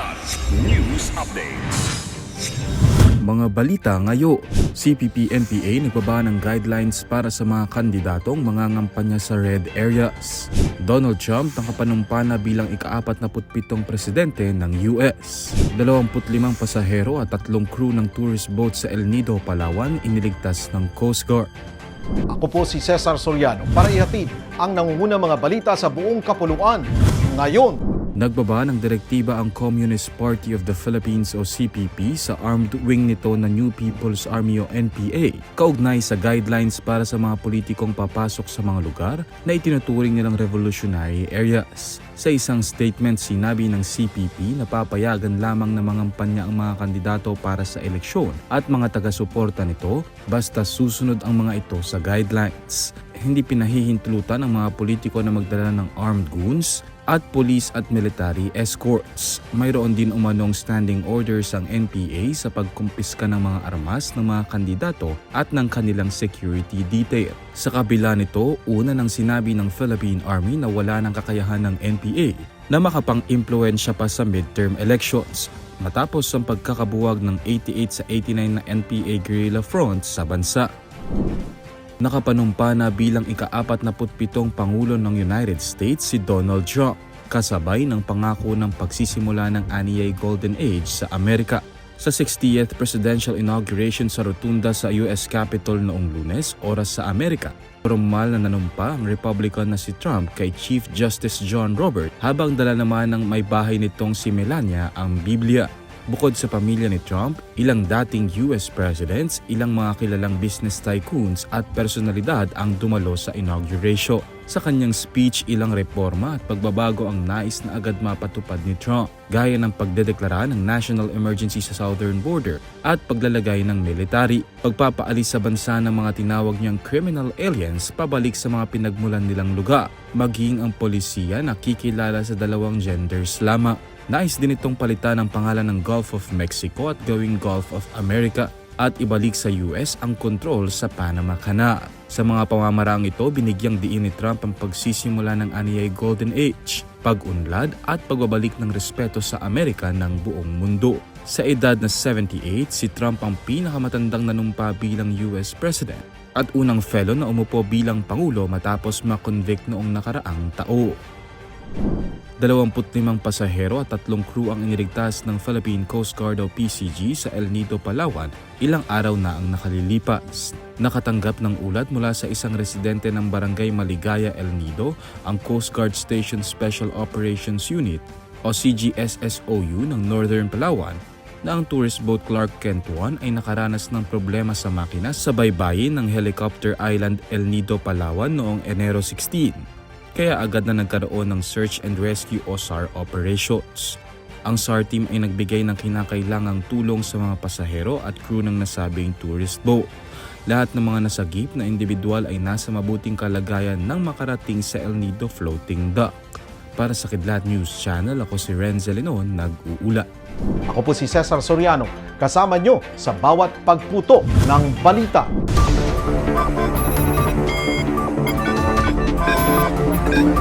Blood News Updates. Mga balita ngayo, CPP-NPA nagbaba ng guidelines para sa mga kandidatong mangangampanya sa red areas. Donald Trump nakapanumpa na bilang ika-47 presidente ng US. 25 pasahero at tatlong crew ng tourist boat sa El Nido, Palawan iniligtas ng Coast Guard. Ako po si Cesar Soriano para ihatid ang nangungunang mga balita sa buong kapuluan. Ngayon, Nagbaba ng direktiba ang Communist Party of the Philippines o CPP sa armed wing nito na New People's Army o NPA kaugnay sa guidelines para sa mga politikong papasok sa mga lugar na itinuturing nilang revolutionary areas. Sa isang statement, sinabi ng CPP na papayagan lamang na mangampanya ang mga kandidato para sa eleksyon at mga taga-suporta nito basta susunod ang mga ito sa guidelines. Hindi pinahihintulutan ang mga politiko na magdala ng armed goons at police at military escorts. Mayroon din umanong standing orders ang NPA sa pagkumpiska ng mga armas ng mga kandidato at ng kanilang security detail. Sa kabila nito, una nang sinabi ng Philippine Army na wala ng kakayahan ng NPA na makapang-impluensya pa sa midterm elections matapos ang pagkakabuwag ng 88 sa 89 na NPA guerrilla front sa bansa. Nakapanumpa na bilang ika-47 Pangulo ng United States si Donald Trump, kasabay ng pangako ng pagsisimula ng Aniyay Golden Age sa Amerika. Sa 60th presidential inauguration sa rotunda sa US Capitol noong lunes, oras sa Amerika, formal na nanumpa ang Republican na si Trump kay Chief Justice John Robert habang dala naman ng may bahay nitong si Melania ang Biblia. Bukod sa pamilya ni Trump, ilang dating US presidents, ilang mga kilalang business tycoons at personalidad ang dumalo sa inauguration. Sa kanyang speech, ilang reforma at pagbabago ang nais na agad mapatupad ni Trump, gaya ng pagdedeklara ng national emergency sa southern border at paglalagay ng military, pagpapaalis sa bansa ng mga tinawag niyang criminal aliens pabalik sa mga pinagmulan nilang lugar, maging ang polisiya na kikilala sa dalawang genders lamang. Nais din itong palitan ang pangalan ng Gulf of Mexico at gawing Gulf of America at ibalik sa US ang kontrol sa Panama Canal. Sa mga pamamaraang ito, binigyang diin ni Trump ang pagsisimula ng Aniyay Golden Age, pag-unlad at pagbabalik ng respeto sa Amerika ng buong mundo. Sa edad na 78, si Trump ang pinakamatandang nanumpa bilang US President at unang fellow na umupo bilang Pangulo matapos makonvict noong nakaraang tao. 25 pasahero at tatlong crew ang iniligtas ng Philippine Coast Guard o PCG sa El Nido, Palawan ilang araw na ang nakalilipas. Nakatanggap ng ulat mula sa isang residente ng Barangay Maligaya, El Nido, ang Coast Guard Station Special Operations Unit o CGSSOU ng Northern Palawan na ang tourist boat Clark Kent 1 ay nakaranas ng problema sa makina sa baybayin ng Helicopter Island El Nido, Palawan noong Enero 16 kaya agad na nagkaroon ng search and rescue o SAR operations. Ang SAR team ay nagbigay ng kinakailangang tulong sa mga pasahero at crew ng nasabing tourist boat. Lahat ng mga nasagip na individual ay nasa mabuting kalagayan nang makarating sa El Nido Floating Dock. Para sa Kidlat News Channel, ako si Renzo Lenon, nag-uula. ako po si Cesar Soriano, kasama nyo sa bawat pagputo ng balita. Thank you.